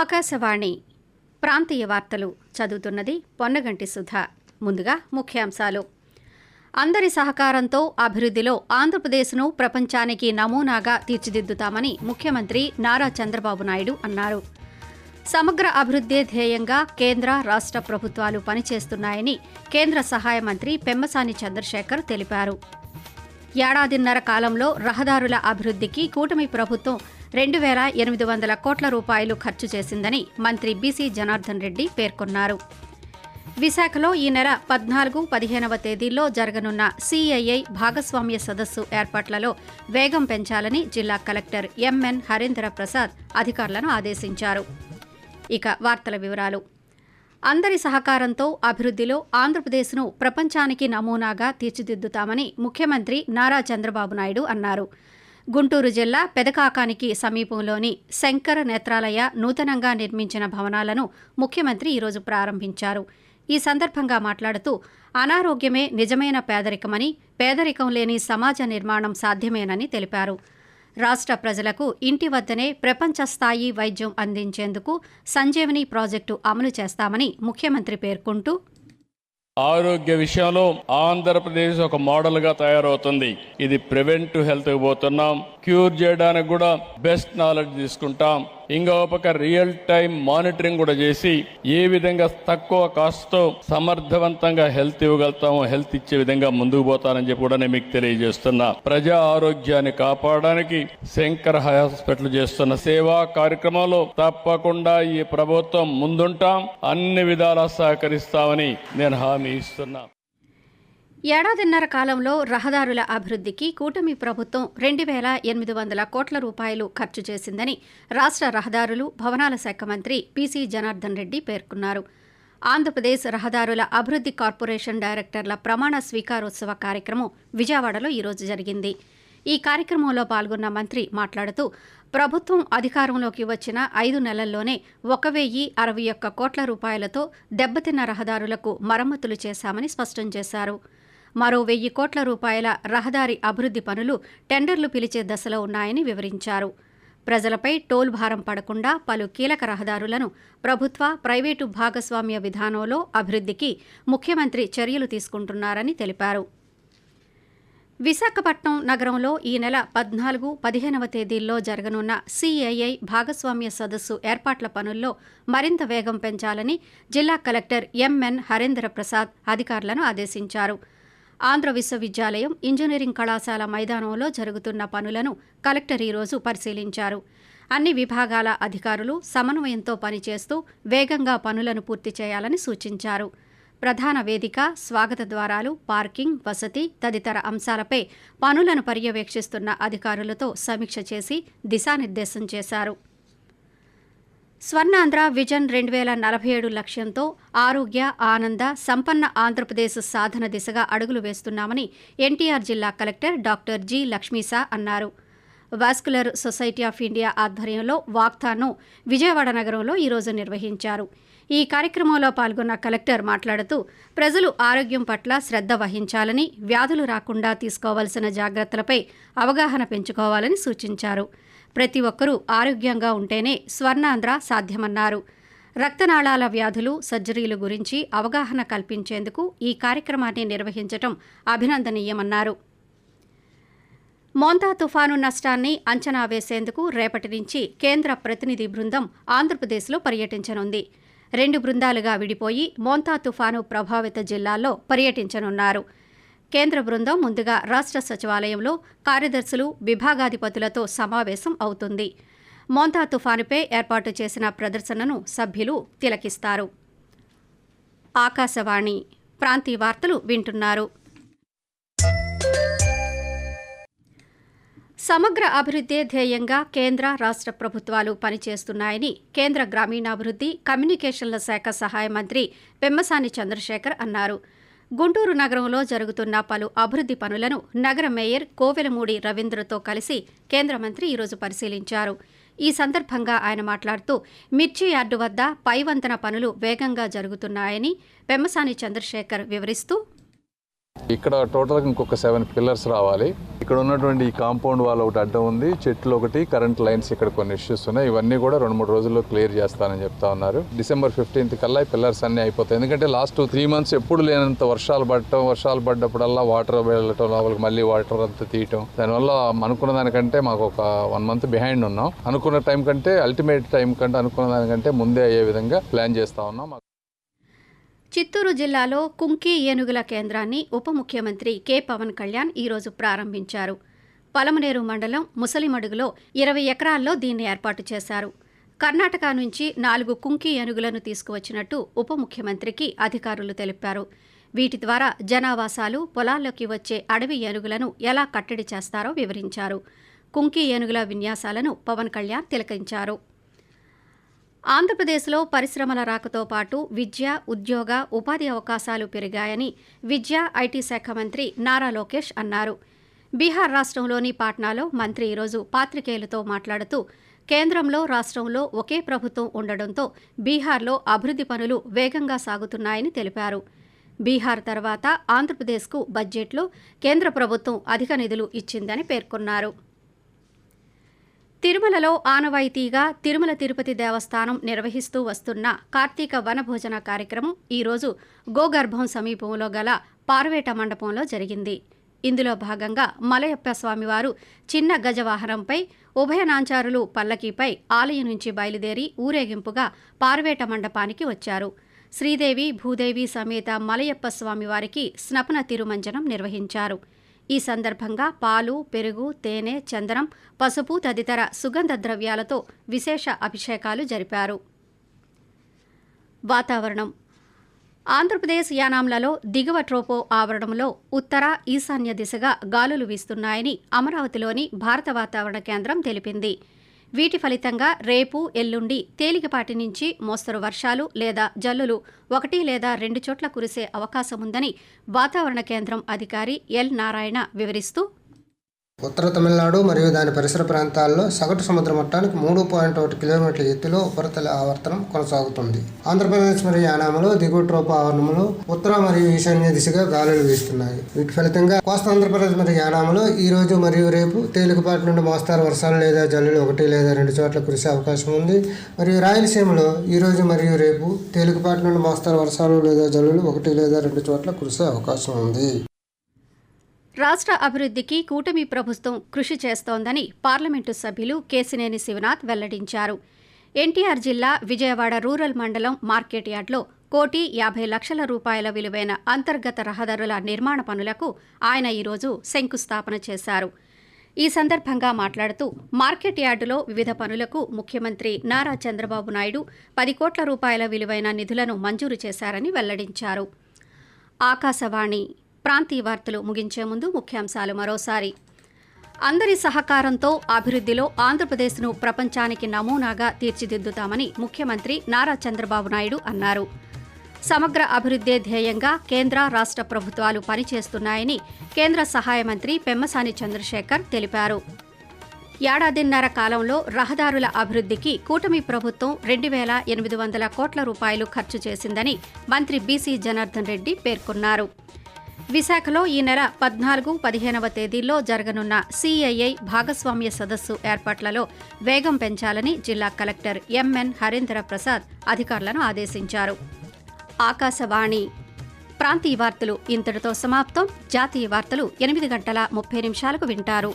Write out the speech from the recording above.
ఆకాశవాణి ప్రాంతీయ వార్తలు చదువుతున్నది పొన్నగంటి సుధా. ముందుగా ముఖ్యాంశాలు. అందరి సహకారంతో అభివృద్ధిలో ఆంధ్రప్రదేశ్ను ప్రపంచానికి నమూనాగా తీర్చిదిద్దుతామని ముఖ్యమంత్రి నారా చంద్రబాబు నాయుడు అన్నారు. సమగ్ర అభివృద్ధే ధ్యేయంగా కేంద్ర రాష్ట్ర ప్రభుత్వాలు పనిచేస్తున్నాయని కేంద్ర సహాయ మంత్రి పెమ్మసాని చంద్రశేఖర్ తెలిపారు. ఏడాదిన్నర కాలంలో రహదారుల అభివృద్ధికి కూటమి ప్రభుత్వం రెండు వేల ఎనిమిది వందల కోట్ల రూపాయలు ఖర్చు చేసిందని మంత్రి బీసీ జనార్దన్ రెడ్డి పేర్కొన్నారు. విశాఖలో ఈ నెల పద్నాలుగు పదిహేనవ తేదీల్లో జరగనున్న సిఐఐ భాగస్వామ్య సదస్సు ఏర్పాట్లలో వేగం పెంచాలని జిల్లా కలెక్టర్ ఎంఎన్ హరేంద్ర ప్రసాద్ అధికారులను ఆదేశించారు. ఇక వార్తల వివరాలు. అందరి సహకారంతో అభివృద్ధిలో ఆంధ్రప్రదేశ్ను ప్రపంచానికి నమూనాగా తీర్చిదిద్దుతామని ముఖ్యమంత్రి నారా చంద్రబాబు నాయుడు అన్నారు. గుంటూరు జిల్లా పెదకాకానికి సమీపంలోని శంకర నేత్రాలయ నూతనంగా నిర్మించిన భవనాలను ముఖ్యమంత్రి ఈరోజు ప్రారంభించారు. ఈ సందర్భంగా మాట్లాడుతూ అనారోగ్యమే నిజమైన పేదరికమని పేదరికం లేని సమాజ నిర్మాణం సాధ్యమేనని తెలిపారు. రాష్ట్ర ప్రజలకు ఇంటి వద్దనే ప్రపంచ స్థాయి వైద్యం అందించేందుకు సంజీవని ప్రాజెక్టు అమలు చేస్తామని ముఖ్యమంత్రి పేర్కొంటూ ఆరోగ్య విషయంలో ఆంధ్రప్రదేశ్ ఒక మోడల్గా తయారవుతుంది. ఇది ప్రివెంట్ హెల్త్ పోతున్నాం. క్యూర్ చేయడానికి కూడా బెస్ట్ నాలెడ్జ్ తీసుకుంటాం. ఇంకా ఒక రియల్ టైం మానిటరింగ్ కూడా చేసి ఏ విధంగా తక్కువ కాస్ట్తో సమర్థవంతంగా హెల్త్ ఇవ్వగలుగుతామో హెల్త్ ఇచ్చే విధంగా ముందుకు పోతానని చెప్పి కూడా నేను మీకు తెలియజేస్తున్నా. ప్రజా ఆరోగ్యాన్ని కాపాడడానికి శంకర్ హాస్పిటల్ చేస్తున్న సేవా కార్యక్రమంలో తప్పకుండా ఈ ప్రభుత్వం ముందుంటాం. అన్ని విధాలా సహకరిస్తామని నేను హామీ ఇస్తున్నా. ఏడాదిన్నర కాలంలో రహదారుల అభివృద్ధికి కూటమి ప్రభుత్వం రెండు వేల ఎనిమిది వందల కోట్ల రూపాయలు ఖర్చు చేసిందని రాష్ట్ర రహదారులు భవనాల శాఖ మంత్రి పీసీ జనార్దన్ రెడ్డి పేర్కొన్నారు. ఆంధ్రప్రదేశ్ రహదారుల అభివృద్ధి కార్పొరేషన్ డైరెక్టర్ల ప్రమాణ స్వీకారోత్సవ కార్యక్రమం విజయవాడలో ఈరోజు జరిగింది. ఈ కార్యక్రమంలో పాల్గొన్న మంత్రి మాట్లాడుతూ ప్రభుత్వం అధికారంలోకి వచ్చిన ఐదు నెలల్లోనే ఒక వెయ్యి అరవై ఒక్క కోట్ల రూపాయలతో దెబ్బతిన్న రహదారులకు మరమ్మతులు చేశామని స్పష్టం చేశారు. మరో వెయ్యి కోట్ల రూపాయల రహదారి అభివృద్ధి పనులు టెండర్లు పిలిచే దశలో ఉన్నాయని వివరించారు. ప్రజలపై టోల్ భారం పడకుండా పలు కీలక రహదారులను ప్రభుత్వ ప్రైవేటు భాగస్వామ్య విధానంలో అభివృద్ధికి ముఖ్యమంత్రి చర్యలు తీసుకుంటున్నారని తెలిపారు. విశాఖపట్నం నగరంలో ఈ నెల పద్నాలుగు పదిహేనవ తేదీల్లో జరగనున్న సిఐఐ భాగస్వామ్య సదస్సు ఏర్పాట్ల పనుల్లో మరింత వేగం పెంచాలని జిల్లా కలెక్టర్ ఎంఎన్ హరేంద్ర ప్రసాద్ అధికారులను ఆదేశించారు. ఆంధ్ర విశ్వవిద్యాలయం ఇంజనీరింగ్ కళాశాల మైదానంలో జరుగుతున్న పనులను కలెక్టర్ ఈరోజు పరిశీలించారు. అన్ని విభాగాల అధికారులు సమన్వయంతో పనిచేస్తూ వేగంగా పనులను పూర్తి చేయాలని సూచించారు. ప్రధాన వేదిక స్వాగత ద్వారాలు పార్కింగ్ వసతి తదితర అంశాలపై పనులను పర్యవేక్షిస్తున్న అధికారులతో సమీక్ష చేసి దిశానిర్దేశం చేశారు. స్వర్ణాంధ్ర విజన్ రెండు వేల నలభై ఏడు లక్ష్యంతో ఆరోగ్య ఆనంద సంపన్న ఆంధ్రప్రదేశ్ సాధన దిశగా అడుగులు వేస్తున్నామని ఎన్టీఆర్ జిల్లా కలెక్టర్ డాక్టర్ జి లక్ష్మీసా అన్నారు. వాస్కులర్ సొసైటీ ఆఫ్ ఇండియా ఆధ్వర్యంలో వాక్థాన్ను విజయవాడ నగరంలో ఈరోజు నిర్వహించారు. ఈ కార్యక్రమంలో పాల్గొన్న కలెక్టర్ మాట్లాడుతూ ప్రజలు ఆరోగ్యం పట్ల శ్రద్ధ వహించాలని వ్యాధులు రాకుండా తీసుకోవాల్సిన జాగ్రత్తలపై అవగాహన పెంచుకోవాలని సూచించారు. ప్రతి ఒక్కరూ ఆరోగ్యంగా ఉంటేనే స్వర్ణాంధ్ర సాధ్యమన్నారు. రక్తనాళాల వ్యాధులు సర్జరీలు గురించి అవగాహన కల్పించేందుకు ఈ కార్యక్రమాన్ని నిర్వహించటం అభినందనీయమన్నారు. మోంతా తుఫాను నష్టాన్ని అంచనా వేసేందుకు రేపటి నుంచి కేంద్ర ప్రతినిధి బృందం ఆంధ్రప్రదేశ్లో పర్యటించనుంది. రెండు బృందాలుగా విడిపోయి మోంతా తుఫాను ప్రభావిత జిల్లాల్లో పర్యటించనున్నారు. కేంద్ర బృందం ముందుగా రాష్ట్ర సచివాలయంలో కార్యదర్శులు విభాగాధిపతులతో సమావేశం అవుతుంది. మోంతా తుఫానుపై ఏర్పాటు చేసిన ప్రదర్శనను సభ్యులు తిలకిస్తారు. ఆకాశవాణి ప్రాంతీయ వార్తలు వింటున్నారు. సమగ్ర అభివృద్ధి ధ్యేయంగా కేంద్ర రాష్ట్ర ప్రభుత్వాలు పనిచేస్తున్నాయని కేంద్ర గ్రామీణాభివృద్ధి కమ్యూనికేషన్ల శాఖ సహాయ మంత్రి పెమ్మసాని చంద్రశేఖర్ అన్నారు. గుంటూరు నగరంలో జరుగుతున్న పలు అభివృద్ధి పనులను నగర మేయర్ కోవెలమూడి రవీంద్రతో కలిసి కేంద్ర మంత్రి ఈరోజు పరిశీలించారు. ఈ సందర్భంగా ఆయన మాట్లాడుతూ మిర్చి యార్డు వద్ద పైవంతన పనులు వేగంగా జరుగుతున్నాయని పెమ్మసాని చంద్రశేఖర్ వివరిస్తూ ఇక్కడ టోటల్గా ఇంకొక సెవెన్ పిల్లర్స్ రావాలి. ఇక్కడ ఉన్నటువంటి ఈ కాంపౌండ్ వాల్ ఒకటి అడ్డం ఉంది. చెట్లు ఒకటి కరెంట్ లైన్స్ ఇక్కడ కొన్ని ఇష్యూస్ ఉన్నాయి. ఇవన్నీ కూడా రెండు మూడు రోజుల్లో క్లియర్ చేస్తానని చెప్తా ఉన్నారు. డిసెంబర్ ఫిఫ్టీన్త్ కల్లా ఈ పిల్లర్స్ అన్ని అయిపోతాయి. ఎందుకంటే లాస్ట్ త్రీ మంత్స్ ఎప్పుడు లేనంత వర్షాలు పడటం వర్షాలు పడ్డప్పుడల్లా వాటర్ వెళ్ళటం లోపలికి మళ్ళీ వాటర్ అంతా తీయటం. దానివల్ల అనుకున్న దానికంటే మాకు ఒక వన్ మంత్ బిహైండ్ ఉన్నాం. అనుకున్న టైం కంటే అల్టిమేట్ టైం కంటే అనుకున్న దానికంటే ముందే అయ్యే విధంగా ప్లాన్ చేస్తా ఉన్నాం. చిత్తూరు జిల్లాలో కుంకి ఏనుగుల కేంద్రాన్ని ఉప ముఖ్యమంత్రి కె. పవన్ కళ్యాణ్ ఈరోజు ప్రారంభించారు. పలమనేరు మండలం ముసలిమడుగులో ఇరవై ఎకరాల్లో దీన్ని ఏర్పాటు చేశారు. కర్ణాటక నుంచి నాలుగు కుంకి ఏనుగులను తీసుకువచ్చినట్టు ఉప ముఖ్యమంత్రికి అధికారులు తెలిపారు. వీటి ద్వారా జనావాసాలు పొలాల్లోకి వచ్చే అడవి ఏనుగులను ఎలా కట్టడి చేస్తారో వివరించారు. కుంకి ఏనుగుల విన్యాసాలను పవన్ కళ్యాణ్ తిలకించారు. ఆంధ్రప్రదేశ్లో పరిశ్రమల రాకతో పాటు విద్య ఉద్యోగ ఉపాధి అవకాశాలు పెరిగాయని విద్యా ఐటీ శాఖ మంత్రి నారా లోకేష్ అన్నారు. బీహార్ రాష్ట్రంలోని పాట్నాలో మంత్రి ఈరోజు పాత్రికేయులతో మాట్లాడుతూ కేంద్రంలో రాష్ట్రంలో ఒకే ప్రభుత్వం ఉండడంతో బీహార్లో అభివృద్ధి పనులు వేగంగా సాగుతున్నాయని తెలిపారు. బీహార్ తర్వాత ఆంధ్రప్రదేశ్కు బడ్జెట్లో కేంద్ర ప్రభుత్వం అధిక నిధులు ఇచ్చిందని పేర్కొన్నారు. తిరుమలలో ఆనవాయితీగా తిరుమల తిరుపతి దేవస్థానం నిర్వహిస్తూ వస్తున్న కార్తీక వనభోజన కార్యక్రమం ఈరోజు గోగర్భం సమీపంలో గల పార్వేట మండపంలో జరిగింది. ఇందులో భాగంగా మలయప్ప స్వామివారు చిన్న గజవాహనంపై ఉభయ నాంచారులు పల్లకీపై ఆలయం నుంచి బయలుదేరి ఊరేగింపుగా పార్వేట మండపానికి వచ్చారు. శ్రీదేవి భూదేవి సమేత మలయప్ప స్వామివారికి స్నపన తిరుమంజనం నిర్వహించారు. ఈ సందర్భంగా పాలు పెరుగు తేనె చందనం పసుపు తదితర సుగంధ ద్రవ్యాలతో విశేష అభిషేకాలు జరిపారు. వాతావరణం. ఆంధ్రప్రదేశ్ యానాంలలో దిగువ ట్రోపో ఆవరణంలో ఉత్తర ఈశాన్య దిశగా గాలులు వీస్తున్నాయని అమరావతిలోని భారత వాతావరణ కేంద్రం తెలిపింది. వీటి ఫలితంగా రేపు ఎల్లుండి తేలికపాటి నుంచి మోస్తరు వర్షాలు లేదా జల్లులు ఒకటి లేదా రెండు చోట్ల కురిసే అవకాశముందని వాతావరణ కేంద్రం అధికారి ఎల్ నారాయణ వివరిస్తూ ఉత్తర తమిళనాడు మరియు దాని పరిసర ప్రాంతాల్లో సగటు సముద్ర మట్టానికి మూడు పాయింట్ ఒకటి కిలోమీటర్ల ఎత్తులో ఉపరితల ఆవర్తనం కొనసాగుతుంది. ఆంధ్రప్రదేశ్ మరియు యానాములో దిగువ ట్రోపు ఆవరణములు ఉత్తర మరియు ఈశాన్య దిశగా గాలులు వీస్తున్నాయి. వీటి ఫలితంగా కోస్తా ఆంధ్రప్రదేశ్ మరియు యానాములో ఈ రోజు మరియు రేపు తేలికపాటి నుండి మోస్తారు వర్షాలు లేదా జల్లులు ఒకటి లేదా రెండు చోట్ల కురిసే అవకాశం ఉంది. మరియు రాయలసీమలో ఈ రోజు మరియు రేపు తేలికపాటి నుండి మోస్తారు వర్షాలు లేదా జల్లులు ఒకటి లేదా రెండు చోట్ల కురిసే అవకాశం ఉంది. రాష్ట్ర అభివృద్ధికి కూటమి ప్రభుత్వం కృషి చేస్తోందని పార్లమెంటు సభ్యులు కేసినేని శివనాథ్ వెల్లడించారు. ఎన్టీఆర్ జిల్లా విజయవాడ రూరల్ మండలం మార్కెట్ యార్డ్లో కోటి యాభై లక్షల రూపాయల విలువైన అంతర్గత రహదారుల నిర్మాణ పనులకు ఆయన ఈరోజు శంకుస్థాపన చేశారు. ఈ సందర్భంగా మాట్లాడుతూ మార్కెట్ యార్డులో వివిధ పనులకు ముఖ్యమంత్రి నారా చంద్రబాబు నాయుడు పది కోట్ల రూపాయల విలువైన నిధులను మంజూరు చేశారని వెల్లడించారు. ఆకాశవాణి ప్రాంతీయ వార్తలు ముగించే ముందు ముఖ్యాంశాలు మరోసారి. అందరి సహకారంతో అభివృద్ధిలో ఆంధ్రప్రదేశ్ను ప్రపంచానికి నమూనాగా తీర్చిదిద్దుతామని ముఖ్యమంత్రి నారా చంద్రబాబు నాయుడు అన్నారు. సమగ్ర అభివృద్ధే ధ్యేయంగా కేంద్ర రాష్ట్ర ప్రభుత్వాలు పనిచేస్తున్నాయని కేంద్ర సహాయ మంత్రి పెమ్మసాని చంద్రశేఖర్ తెలిపారు. ఏడాదిన్నర కాలంలో రహదారుల అభివృద్ధికి కూటమి ప్రభుత్వం రెండు వేల ఎనిమిది వందల కోట్ల రూపాయలు ఖర్చు చేసిందని మంత్రి బీసీ జనార్దన్ రెడ్డి పేర్కొన్నారు. విశాఖలో ఈ నెల పద్నాలుగు పదిహేనవ తేదీల్లో జరగనున్న సిఐఐ భాగస్వామ్య సదస్సు ఏర్పాట్లలో వేగం పెంచాలని జిల్లా కలెక్టర్ ఎంఎన్ హరీంద్ర ప్రసాద్ అధికారులను ఆదేశించారు. ఆకాశవాణి ప్రాంతీయ వార్తలు ఇంతటితో సమాప్తం. జాతీయ వార్తలు ఎనిమిది గంటల ముప్పై నిమిషాలకు వింటారు.